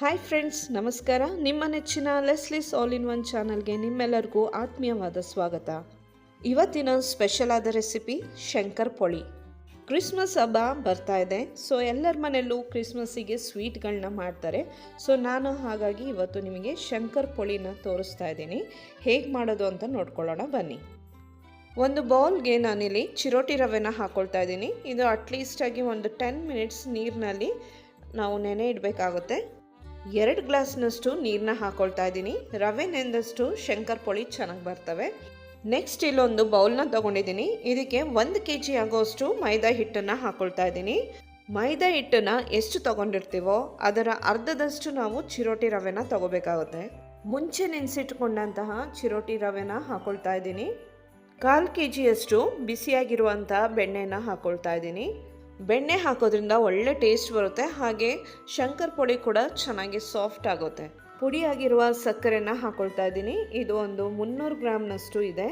Hi friends ನಮಸ್ಕಾರ. ನಿಮ್ಮ ನೆಚ್ಚಿನ ಲೆಸ್ಲಿಸ್ ಆಲ್ ಇನ್ ಒನ್ ಚಾನಲ್ಗೆ ನಿಮ್ಮೆಲ್ಲರಿಗೂ ಆತ್ಮೀಯವಾದ ಸ್ವಾಗತ. ಇವತ್ತಿನ ಸ್ಪೆಷಲ್ ಆದ ರೆಸಿಪಿ ಶಂಕರ್ ಪೊಳಿ. ಕ್ರಿಸ್ಮಸ್ ಹಬ್ಬ ಬರ್ತಾ ಇದೆ. ಸೊ ಎಲ್ಲರ ಮನೆಯಲ್ಲೂ ಕ್ರಿಸ್ಮಸ್ಸಿಗೆ ಸ್ವೀಟ್ಗಳನ್ನ ಮಾಡ್ತಾರೆ. ಸೊ ನಾನು ಹಾಗಾಗಿ ಇವತ್ತು ನಿಮಗೆ ಶಂಕರ್ ಪೊಳಿನ ತೋರಿಸ್ತಾ ಇದ್ದೀನಿ. ಹೇಗೆ ಮಾಡೋದು ಅಂತ ನೋಡ್ಕೊಳ್ಳೋಣ, ಬನ್ನಿ. ಒಂದು ಬೌಲ್ಗೆ ನಾನಿಲ್ಲಿ ಚಿರೋಟಿ ರವೆನ ಹಾಕ್ಕೊಳ್ತಾ ಇದ್ದೀನಿ. ಇದು ಅಟ್ಲೀಸ್ಟಾಗಿ ಒಂದು ಟೆನ್ ಮಿನಿಟ್ಸ್ ನೀರಿನಲ್ಲಿ ನಾವು ನೆನೆ ಇಡಬೇಕಾಗುತ್ತೆ. ಎರಡು ಗ್ಲಾಸ್ನಷ್ಟು ನೀರನ್ನ ಹಾಕೊಳ್ತಾ ಇದ್ದೀನಿ. ರವೆ ನೆಂದಷ್ಟು ಶಂಕರ್ ಪೊಳಿ ಚೆನ್ನಾಗಿ ಬರ್ತವೆ. ನೆಕ್ಸ್ಟ್ ಇಲ್ಲೊಂದು ಬೌಲ್ನ ತಗೊಂಡಿದ್ದೀನಿ. ಇದಕ್ಕೆ ಒಂದು ಕೆ ಜಿ ಆಗೋಷ್ಟು ಮೈದಾ ಹಿಟ್ಟನ್ನು ಹಾಕೊಳ್ತಾ ಇದ್ದೀನಿ. ಮೈದಾ ಹಿಟ್ಟನ್ನು ಎಷ್ಟು ತೊಗೊಂಡಿರ್ತೀವೋ ಅದರ ಅರ್ಧದಷ್ಟು ನಾವು ಚಿರೋಟಿ ರವೆನ ತಗೋಬೇಕಾಗುತ್ತೆ. ಮುಂಚೆ ನೆನೆಸಿಟ್ಕೊಂಡಂತಹ ಚಿರೋಟಿ ರವೆನ ಹಾಕೊಳ್ತಾ ಇದ್ದೀನಿ. ಕಾಲು ಕೆ ಜಿಯಷ್ಟು ಬಿಸಿಯಾಗಿರುವಂಥ ಬೆಣ್ಣೆನ ಹಾಕೊಳ್ತಾ ಇದ್ದೀನಿ. ಬೆಣ್ಣೆ ಹಾಕೋದ್ರಿಂದ ಒಳ್ಳೆ ಟೇಸ್ಟ್ ಬರುತ್ತೆ. ಹಾಗೆ ಶಂಕರ್ ಪುಡಿ ಕೂಡ ಚೆನ್ನಾಗಿ ಸಾಫ್ಟ್ ಆಗುತ್ತೆ. ಪುಡಿಯಾಗಿರುವ ಸಕ್ಕರೆನ ಹಾಕೊಳ್ತಾ ಇದ್ದೀನಿ. ಇದು ಒಂದು ಮುನ್ನೂರು ಗ್ರಾಮ್ನಷ್ಟು ಇದೆ.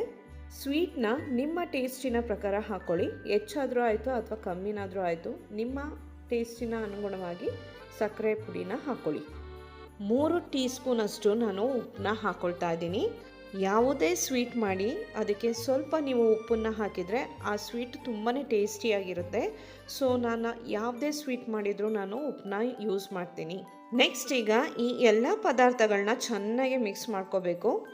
ಸ್ವೀಟ್ನ ನಿಮ್ಮ ಟೇಸ್ಟಿನ ಪ್ರಕಾರ ಹಾಕ್ಕೊಳ್ಳಿ ಹೆಚ್ಚಾದರೂ ಆಯಿತು ಅಥವಾ ಕಮ್ಮಿನಾದರೂ ಆಯಿತು, ನಿಮ್ಮ ಟೇಸ್ಟಿನ ಅನುಗುಣವಾಗಿ ಸಕ್ಕರೆ ಪುಡಿನ ಹಾಕ್ಕೊಳ್ಳಿ ಮೂರು ಟೀ ಸ್ಪೂನಷ್ಟು ನಾನು ಉಪ್ಪನ್ನ ಹಾಕ್ಕೊಳ್ತಾ ಇದ್ದೀನಿ. ಯಾವುದೇ ಸ್ವೀಟ್ ಮಾಡಿ ಅದಕ್ಕೆ ಸ್ವಲ್ಪ ನೀವು ಉಪ್ಪನ್ನು ಹಾಕಿದರೆ ಆ ಸ್ವೀಟ್ ತುಂಬಾ ಟೇಸ್ಟಿಯಾಗಿರುತ್ತೆ ಸೊ, ನಾನು ಯಾವುದೇ ಸ್ವೀಟ್ ಮಾಡಿದರೂ ನಾನು ಉಪ್ಪನ್ನ ಯೂಸ್ ಮಾಡ್ತೀನಿ. ನೆಕ್ಸ್ಟ್ ಈಗ ಈ ಎಲ್ಲ ಪದಾರ್ಥಗಳನ್ನ ಚೆನ್ನಾಗಿ ಮಿಕ್ಸ್ ಮಾಡ್ಕೋಬೇಕು.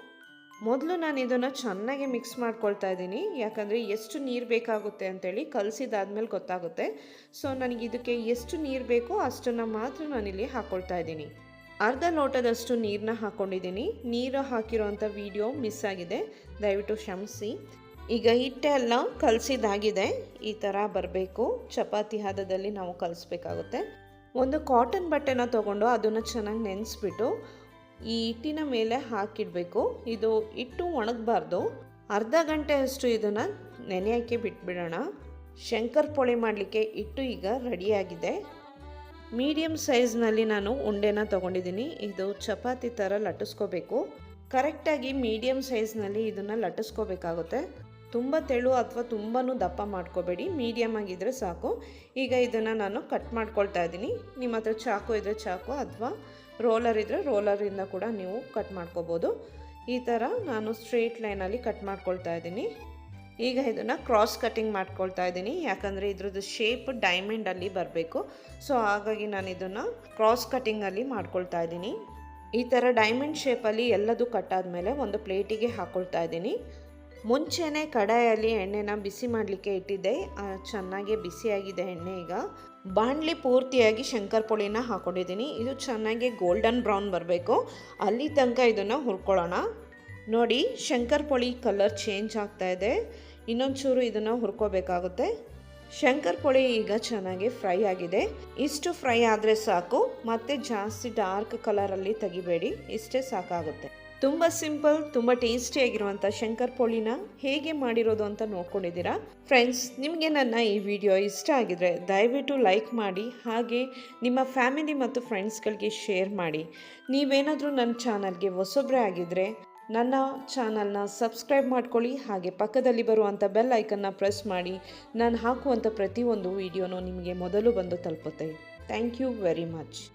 ಮೊದಲು ನಾನು ಇದನ್ನು ಚೆನ್ನಾಗಿ ಮಿಕ್ಸ್ ಮಾಡ್ಕೊಳ್ತಾ ಇದ್ದೀನಿ. ಯಾಕಂದರೆ ಎಷ್ಟು ನೀರು ಬೇಕಾಗುತ್ತೆ ಅಂತೇಳಿ ಕಲಸಿದಾದ್ಮೇಲೆ ಗೊತ್ತಾಗುತ್ತೆ. ಸೊ, ನನಗೆ ಇದಕ್ಕೆ ಎಷ್ಟು ನೀರು ಬೇಕೋ ಅಷ್ಟನ್ನು ಮಾತ್ರ ನಾನಿಲ್ಲಿ ಹಾಕ್ಕೊಳ್ತಾ ಇದ್ದೀನಿ. ಅರ್ಧ ಲೋಟದಷ್ಟು ನೀರನ್ನ ಹಾಕ್ಕೊಂಡಿದ್ದೀನಿ ನೀರು ಹಾಕಿರೋವಂಥ ವಿಡಿಯೋ ಮಿಸ್ ಆಗಿದೆ. ದಯವಿಟ್ಟು ಕ್ಷಮಿಸಿ. ಈಗ ಹಿಟ್ಟೆಲ್ಲ ಕಲಸಿದಾಗಿದೆ. ಈ ಥರ ಬರಬೇಕು. ಚಪಾತಿ ಹದದಲ್ಲಿ ನಾವು ಕಲಿಸ್ಬೇಕಾಗುತ್ತೆ. ಒಂದು ಕಾಟನ್ ಬಟ್ಟೆನ ತೊಗೊಂಡು ಅದನ್ನು ಚೆನ್ನಾಗಿ ನೆನೆಸ್ಬಿಟ್ಟು ಈ ಹಿಟ್ಟಿನ ಮೇಲೆ ಹಾಕಿಡಬೇಕು. ಇದು ಹಿಟ್ಟು ಒಣಗಬಾರ್ದು. ಅರ್ಧ ಗಂಟೆಯಷ್ಟು ಇದನ್ನು ನೆನೆಯೋಕ್ಕೆ ಬಿಟ್ಬಿಡೋಣ. ಶಂಕರ್ ಪೊಳೆ ಮಾಡಲಿಕ್ಕೆ ಹಿಟ್ಟು ಈಗ ರೆಡಿಯಾಗಿದೆ ಮೀಡಿಯಮ್ ಸೈಜ್ನಲ್ಲಿ ನಾನು ಉಂಡೆನ ತೊಗೊಂಡಿದ್ದೀನಿ. ಇದು ಚಪಾತಿ ಥರ ಲಟ್ಟಿಸ್ಕೋಬೇಕು. ಕರೆಕ್ಟಾಗಿ ಮೀಡಿಯಮ್ ಸೈಜ್ನಲ್ಲಿ ಇದನ್ನು ಲಟ್ಟಿಸ್ಕೋಬೇಕಾಗುತ್ತೆ. ತುಂಬ ತೆಳು ಅಥವಾ ತುಂಬಾ ದಪ್ಪ ಮಾಡ್ಕೋಬೇಡಿ. ಮೀಡಿಯಮ್ ಆಗಿದ್ದರೆ ಸಾಕು. ಈಗ ಇದನ್ನು ನಾನು ಕಟ್ ಮಾಡ್ಕೊಳ್ತಾ ಇದ್ದೀನಿ. ನಿಮ್ಮ ಹತ್ರ ಚಾಕು ಇದ್ದರೆ ಚಾಕು ಅಥವಾ ರೋಲರ್ ಇದ್ದರೆ ರೋಲರಿಂದ ಕೂಡ ನೀವು ಕಟ್ ಮಾಡ್ಕೋಬೋದು. ಈ ಥರ ನಾನು ಸ್ಟ್ರೇಟ್ ಲೈನಲ್ಲಿ ಕಟ್ ಮಾಡ್ಕೊಳ್ತಾ ಇದ್ದೀನಿ. ಈಗ ಇದನ್ನು ಕ್ರಾಸ್ ಕಟ್ಟಿಂಗ್ ಮಾಡ್ಕೊಳ್ತಾ ಇದ್ದೀನಿ. ಯಾಕಂದರೆ ಇದ್ರದ್ದು ಶೇಪ್ ಡೈಮಂಡಲ್ಲಿ ಬರಬೇಕು. ಸೊ ಹಾಗಾಗಿ ನಾನು ಇದನ್ನು ಕ್ರಾಸ್ ಕಟ್ಟಿಂಗಲ್ಲಿ ಮಾಡ್ಕೊಳ್ತಾ ಇದ್ದೀನಿ. ಈ ಥರ ಡೈಮಂಡ್ ಶೇಪಲ್ಲಿ ಎಲ್ಲದೂ ಕಟ್ಟಾದಮೇಲೆ ಒಂದು ಪ್ಲೇಟಿಗೆ ಹಾಕ್ಕೊಳ್ತಾ ಇದ್ದೀನಿ. ಮುಂಚೆನೇ ಕಡಾಯಲ್ಲಿ ಎಣ್ಣೆನ ಬಿಸಿ ಮಾಡಲಿಕ್ಕೆ ಇಟ್ಟಿದ್ದೆ. ಚೆನ್ನಾಗಿ ಬಿಸಿಯಾಗಿದೆ ಎಣ್ಣೆ ಈಗ. ಬಾಣಲಿ ಪೂರ್ತಿಯಾಗಿ ಶಂಕರ್ ಹಾಕ್ಕೊಂಡಿದ್ದೀನಿ ಇದು ಚೆನ್ನಾಗಿ ಗೋಲ್ಡನ್ ಬ್ರೌನ್ ಬರಬೇಕು. ಅಲ್ಲಿ ತನಕ ಇದನ್ನು ಹುರ್ಕೊಳ್ಳೋಣ. ನೋಡಿ, ಶಂಕರ್ ಪುಳಿ ಕಲರ್ ಚೇಂಜ್ ಆಗ್ತಾ ಇದೆ. ಇನ್ನೊಂಚೂರು ಇದನ್ನು ಹುರ್ಕೋಬೇಕಾಗುತ್ತೆ. ಶಂಕರ್ ಪುಳಿ ಈಗ ಚೆನ್ನಾಗಿ ಫ್ರೈ ಆಗಿದೆ. ಇಷ್ಟು ಫ್ರೈ ಆದರೆ ಸಾಕು. ಮತ್ತೆ ಜಾಸ್ತಿ ಡಾರ್ಕ್ ಕಲರಲ್ಲಿ ತೆಗಿಬೇಡಿ. ಇಷ್ಟೇ ಸಾಕಾಗುತ್ತೆ. ತುಂಬ ಸಿಂಪಲ್, ತುಂಬ ಟೇಸ್ಟಿಯಾಗಿರುವಂಥ ಶಂಕರ್ ಪೋಳಿನ ಹೇಗೆ ಮಾಡಿರೋದು ಅಂತ ನೋಡ್ಕೊಂಡಿದ್ದೀರಾ? ಫ್ರೆಂಡ್ಸ್, ನಿಮಗೆ ನನ್ನ ಈ ವಿಡಿಯೋ ಇಷ್ಟ ಆಗಿದ್ರೆ ದಯವಿಟ್ಟು ಲೈಕ್ ಮಾಡಿ, ಹಾಗೆ ನಿಮ್ಮ ಫ್ಯಾಮಿಲಿ ಮತ್ತು ಫ್ರೆಂಡ್ಸ್ಗಳಿಗೆ ಶೇರ್ ಮಾಡಿ. ನೀವೇನಾದರೂ ನನ್ನ ಚಾನಲ್ಗೆ ಹೊಸೊಬ್ಬರೇ ಆಗಿದ್ದರೆ ನನ್ನ ಚಾನಲ್ನ ಸಬ್ಸ್ಕ್ರೈಬ್ ಮಾಡ್ಕೊಳ್ಳಿ ಹಾಗೆ ಪಕ್ಕದಲ್ಲಿ ಬರುವಂಥ ಬೆಲ್ ಐಕನ್ನ ಪ್ರೆಸ್ ಮಾಡಿ. ನಾನು ಹಾಕುವಂಥ ಪ್ರತಿಯೊಂದು ವಿಡಿಯೋನೂ ನಿಮಗೆ ಮೊದಲು ಬಂದು ತಲುಪುತ್ತೆ. Thank you very much.